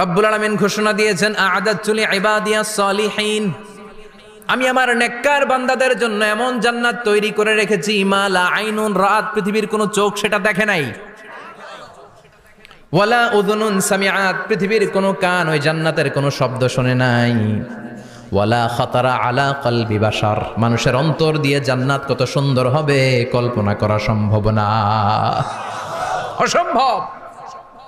রব্বুল আলামিন ঘোষণা দিয়েছেন আদাতুলি সলিহিন আমি আমার নেককার বান্দাদের জন্য এমন জান্নাত তৈরি করে রেখেছি ইমালা আইনুন রাত পৃথিবীর কোনো চোখ সেটা দেখে নাই। ওয়ালা উদুনুন সামিআত পৃথিবীর কোনো কান ওই জান্নাতের কোনো শব্দ শোনে নাই। ওয়ালা খাতারা আলা কলবি বাসার মানুষের অন্তর দিয়ে জান্নাত কত সুন্দর হবে, কল্পনা করা সম্ভব না। অসম্ভব।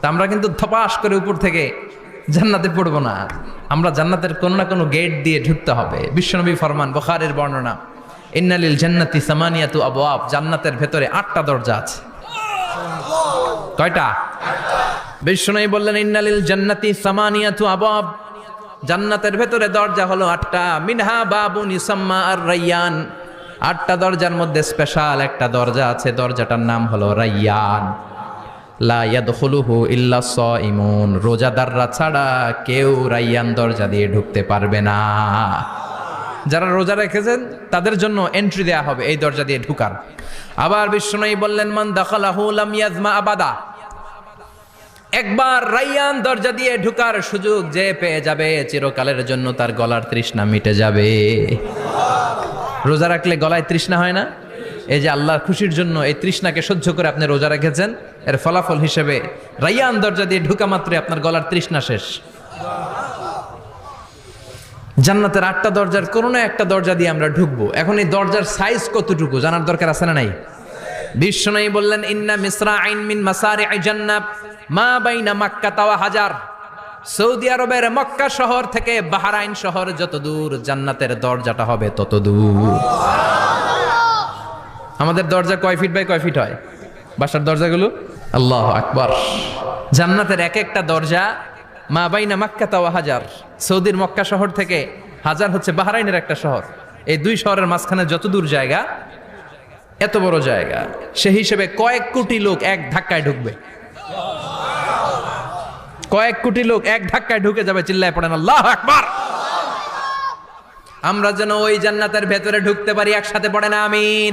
তা আমরা কিন্তু থপাস করে উপর থেকে জান্নাতে পড়ব না। আমরা জান্নাতের কোনো না কোনো গেট দিয়ে ঢুকতে হবে। বিশ্বনবী ফরমান, বখারের বর্ণনা, ইন্নালিল জান্নাতি সামানিয়াতু আবওয়াব জান্নাতের ভেতরে আটটা দরজা আছে। কয়টা? বিশ্বনবী বললেন, ইন্নালিল জান্নাতি সামানিয়াতু আবওয়াব জান্নাতের ভেতরে দরজা হলো আটটা। মিনহা বাবুন ইসাম্মা আর রাইয়ান আটটা দরজার মধ্যে স্পেশাল একটা দরজা আছে। দরজাটার নাম হলো রাইয়ান। রোজাদাররা ছাড়া কেউ রাইয়ান দরজা দিয়ে ঢুকতে পারবে না। যারা রোজা রেখেছেন, তাদের জন্য এন্ট্রি দেয়া হবে এই দরজা দিয়ে ঢুকার। আবার বিষ্ণুই বললেন, মান লাম ইয়াজমা আবাদা। একবার রাইয়ান দরজা দিয়ে ঢুকার সুযোগ যে পেয়ে যাবে, চিরকালের জন্য তার গলার তৃষ্ণা মিটে যাবে। রোজা রাখলে গলায় তৃষ্ণা হয় না? এই যে আল্লাহর খুশির জন্য এই তৃষ্ণাকে সহ্য করে আপনি রোজা রেখেছেন, এর ফলাফল হিসেবে রাইয়ান দরজা দিয়ে ঢুকা মাত্রই আপনার গলার তৃষ্ণা শেষ। জান্নাতের আটটা দরজার কোনো না একটা দরজা দিয়ে আমরা ঢুকবো। এখন এই দরজার সাইজ কতটুকু, জানার দরকার আছে না নাই? বিশ্বনয়ী বললেন, ইন্না মিসরা আইন মিন মাসারি জান্নাত, মা বাইনা মাক্কা তাওয়া হাজার। সৌদি আরবের মক্কা শহর থেকে বাহারাইন শহর যত দূর জান্নাতের দরজাটা হবে তত দূর আমাদের দরজা কয় ফিট বাই কয় ফিট হয়? বাসার দরজাগুলো? আল্লাহ আকবর। জান্নাতের এক একটা দরজা মা বাইনা মাক্কা তাওয়া হাজার। সৌদির মক্কা শহর থেকে হাজার হচ্ছে বাহারাইনের একটা শহর। এই দুই শহরের মাঝখানে যত দূর জায়গা, এত বড় জায়গা সে হিসেবে কয়েক কোটি লোক এক ধাক্কায় ঢুকবে। কয়েক কোটি লোক এক ধাক্কায় ঢুকে যাবে, চিল্লায় পড়েন, আল্লাহ আকবার। আমরা যেন ওই জান্নাতের ভেতরে ঢুকতে পারি, একসাথে পড়ে না আমিন।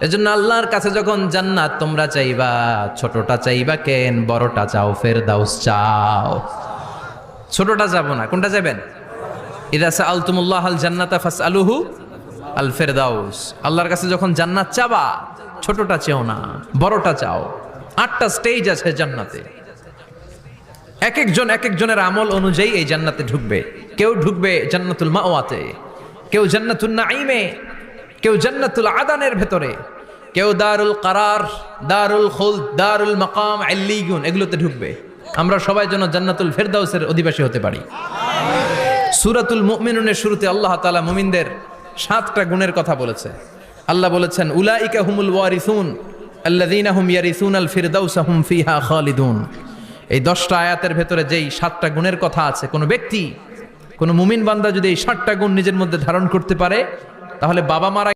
এজন্য আল্লাহর কাছে যখন জান্নাত তোমরা চাইবা, ছোটটা চাইবা কেন, বড়টা চাও, ফেরদাউস চাও। ছোটটা যাব না, কোনটা যাবেন? ইদা সাআলতুমুল্লাহ আল জান্নাতা ফাসআলুহু আল ফেরদাউস আল্লাহর কাছে যখন জান্নাত চাবা, ছোটটা চেও না, বড়টা চাও। আটটা স্টেজ আছে জান্নাতে। এক একজন এক একজনের আমল অনুযায়ী এই জান্নাতে ঢুকবে। কেউ ঢুকবে জান্নাতুল মাওয়াতে, কেউ জান্নাতুল নাইমে কেউ জান্নাতুল আদানের ভেতরে, কেউ দারুল কারার, দারুল খুল দারুল মাকাম, আল্লিগুন, এগুলোতে ঢুকবে। আমরা সবাই যেন জান্নাতুল ফেরদাউসের অধিবাসী হতে পারি। সুরাতুল মুমিনুনের শুরুতে আল্লাহ তাআলা মুমিনদের সাতটা গুণের কথা বলেছে। আল্লাহ বলেছেন, উলাইকা হুমুল ওয়ারিসুন, আল্লাযীনা হুম ইয়ারিসুন আল ফিরদাউস হুম ফিহা খালিদুন। এই দশটা আয়াতের ভেতরে যেই সাতটা গুণের কথা আছে, কোনো ব্যক্তি, কোনো মুমিন বান্দা যদি এই সাতটা গুণ নিজের মধ্যে ধারণ করতে পারে, তাহলে বাবা মারা